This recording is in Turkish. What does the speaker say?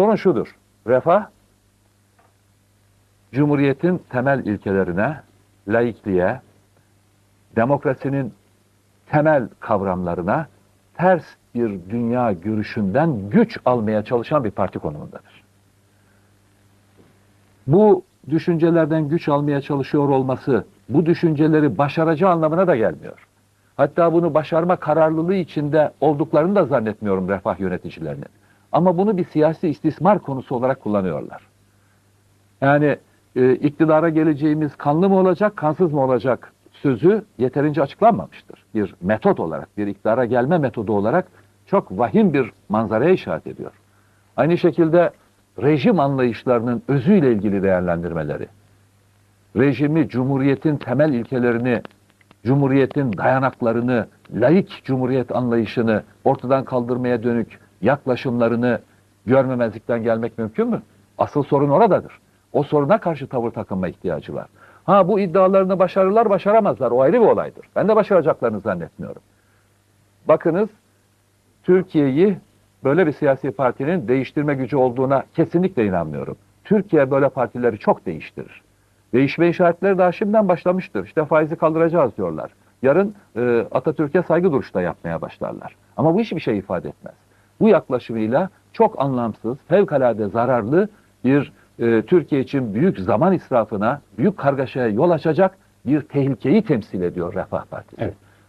Sorun şudur. Refah, Cumhuriyetin temel ilkelerine, laikliğe, demokrasinin temel kavramlarına ters bir dünya görüşünden güç almaya çalışan bir parti konumundadır. Bu düşüncelerden güç almaya çalışıyor olması, bu düşünceleri başaracağı anlamına da gelmiyor. Hatta bunu başarma kararlılığı içinde olduklarını da zannetmiyorum refah yöneticilerinin. Ama bunu bir siyasi istismar konusu olarak kullanıyorlar. Yani e, iktidara geleceğimiz kanlı mı olacak, kansız mı olacak sözü yeterince açıklanmamıştır. Bir metot olarak, bir iktidara gelme metodu olarak çok vahim bir manzaraya işaret ediyor. Aynı şekilde rejim anlayışlarının özüyle ilgili değerlendirmeleri, rejimi, cumhuriyetin temel ilkelerini, cumhuriyetin dayanaklarını, laik cumhuriyet anlayışını ortadan kaldırmaya dönük yaklaşımlarını görmemezlikten gelmek mümkün mü? Asıl sorun oradadır. O soruna karşı tavır takınma ihtiyacı var. Ha bu iddialarını başarırlar başaramazlar. O ayrı bir olaydır. Ben de başaracaklarını zannetmiyorum. Bakınız Türkiye'yi böyle bir siyasi partinin değiştirme gücü olduğuna kesinlikle inanmıyorum. Türkiye böyle partileri çok değiştirir. Değişme işaretleri daha şimdiden başlamıştır. İşte faizi kaldıracağız diyorlar. Yarın e, Atatürk'e saygı duruşu da yapmaya başlarlar. Ama bu hiçbir şey ifade etmez. Bu yaklaşımıyla çok anlamsız, fevkalade zararlı bir e, Türkiye için büyük zaman israfına, büyük kargaşaya yol açacak bir tehlikeyi temsil ediyor Refah Partisi. Evet.